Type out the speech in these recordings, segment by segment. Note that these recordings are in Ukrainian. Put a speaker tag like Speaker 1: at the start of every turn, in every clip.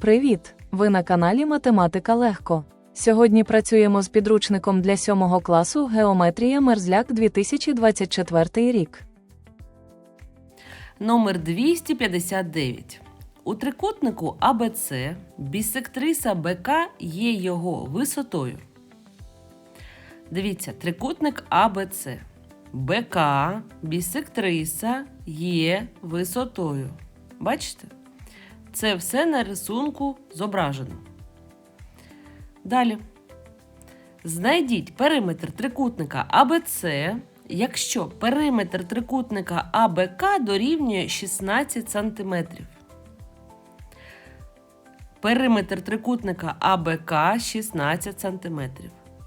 Speaker 1: Привіт! Ви на каналі Математика Легко. Сьогодні працюємо з підручником для 7 класу Геометрія Мерзляк 2024 рік.
Speaker 2: Номер 259. У трикутнику АБЦ бісектриса БК є його висотою. Дивіться, трикутник АБЦ. БК бісектриса є висотою. Бачите? Це все на рисунку зображено. Далі. Знайдіть периметр трикутника АБЦ, якщо периметр трикутника АБК дорівнює 16 см. Периметр трикутника АБК 16 см.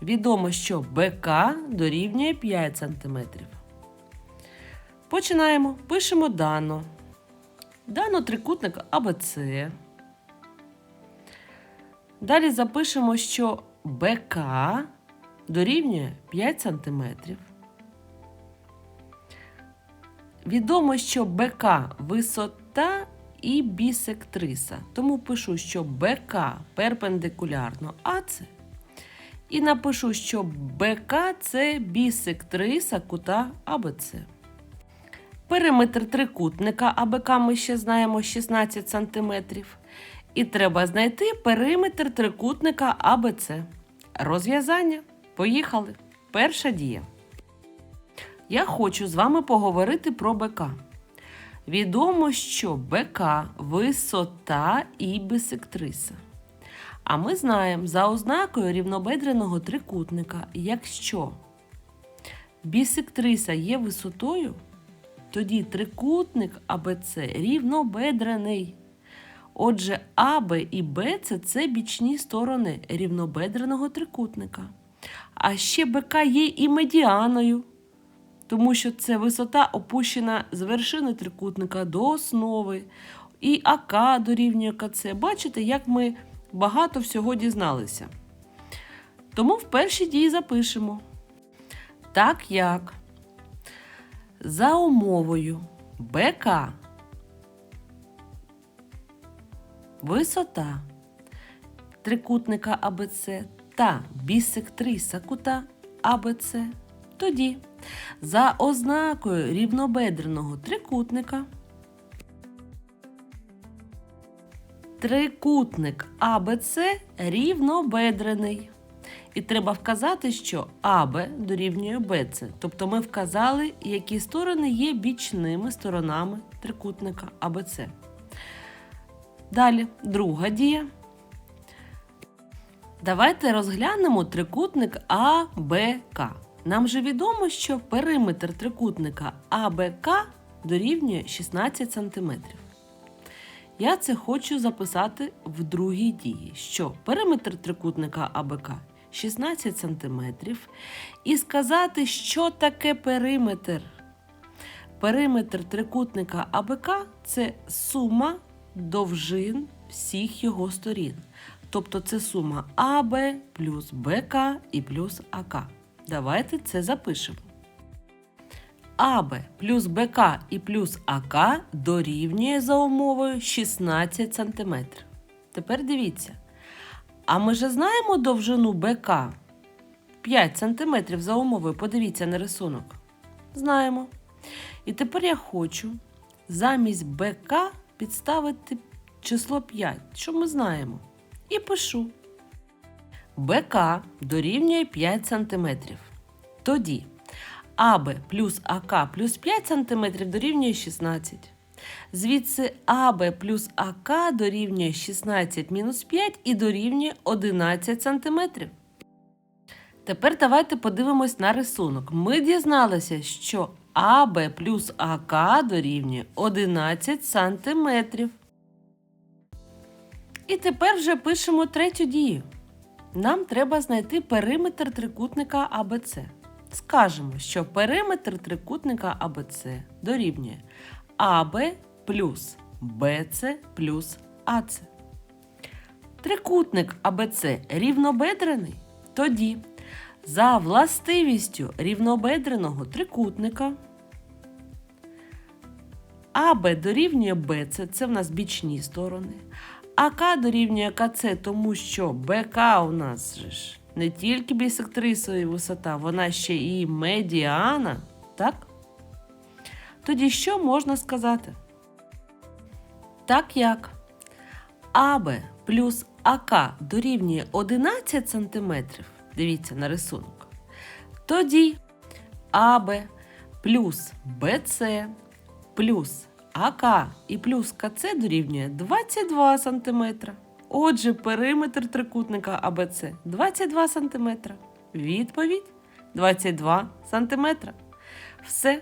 Speaker 2: Відомо, що БК дорівнює 5 см. Починаємо. Пишемо дано. Дано трикутник АБЦ. Далі запишемо, що БК дорівнює 5 см. Відомо, що БК висота і бісектриса. Тому пишу, що БК перпендикулярно АЦ. І напишу, що БК це бісектриса кута АБЦ. Периметр трикутника АБК ми ще знаємо 16 см. І треба знайти периметр трикутника АБЦ. Розв'язання. Поїхали. Перша дія. Я хочу з вами поговорити про БК. Відомо, що БК висота і бісектриса. А ми знаємо за ознакою рівнобедреного трикутника, якщо бісектриса є висотою, тоді трикутник АБЦ рівнобедрений. Отже, АБ і БЦ це бічні сторони рівнобедреного трикутника. А ще БК є і медіаною, тому що це висота опущена з вершини трикутника до основи, і АК дорівнює КЦ. Бачите, як ми багато всього дізналися. Тому в першій дії запишемо. Так як за умовою БК висота трикутника АБЦ та бісектриса кута АБЦ, тоді за ознакою рівнобедреного трикутника трикутник АБЦ рівнобедрений. І треба вказати, що АБ дорівнює БЦ. Тобто ми вказали, які сторони є бічними сторонами трикутника АБЦ. Далі, друга дія. Давайте розглянемо трикутник АБК. Нам же відомо, що периметр трикутника АБК дорівнює 16 см. Я це хочу записати в другій дії, що периметр трикутника АБК 16 см, і сказати, що таке периметр. Периметр трикутника АБК це сума довжин всіх його сторін. Тобто це сума АБ плюс БК і плюс АК. Давайте це запишемо. АБ плюс БК і плюс АК дорівнює за умовою 16 см. Тепер дивіться. А ми же знаємо довжину БК 5 см за умовою. Подивіться на рисунок. Знаємо. І тепер я хочу замість БК підставити число 5, що ми знаємо. І пишу. БК дорівнює 5 см. Тоді АБ плюс АК плюс 5 см дорівнює 16. Звідси АБ плюс АК дорівнює 16 мінус 5 і дорівнює 11 см. Тепер давайте подивимось на рисунок. Ми дізналися, що АБ плюс АК дорівнює 11 см. І тепер вже пишемо третю дію. Нам треба знайти периметр трикутника АБЦ. Скажемо, що периметр трикутника АБЦ дорівнює АБ плюс БЦ плюс АЦ. Трикутник АБЦ рівнобедрений. Тоді за властивістю рівнобедреного трикутника АБ дорівнює БЦ, це в нас бічні сторони. АК дорівнює КЦ, тому що БК у нас же ж не тільки бісектрисова висота, вона ще і медіана, так? Тоді що можна сказати? Так як АБ плюс АК дорівнює 11 см, дивіться на рисунок, тоді АБ плюс БЦ плюс АК і плюс КЦ дорівнює 22 см. Отже, периметр трикутника АБЦ 22 см. Відповідь 22 см. Все,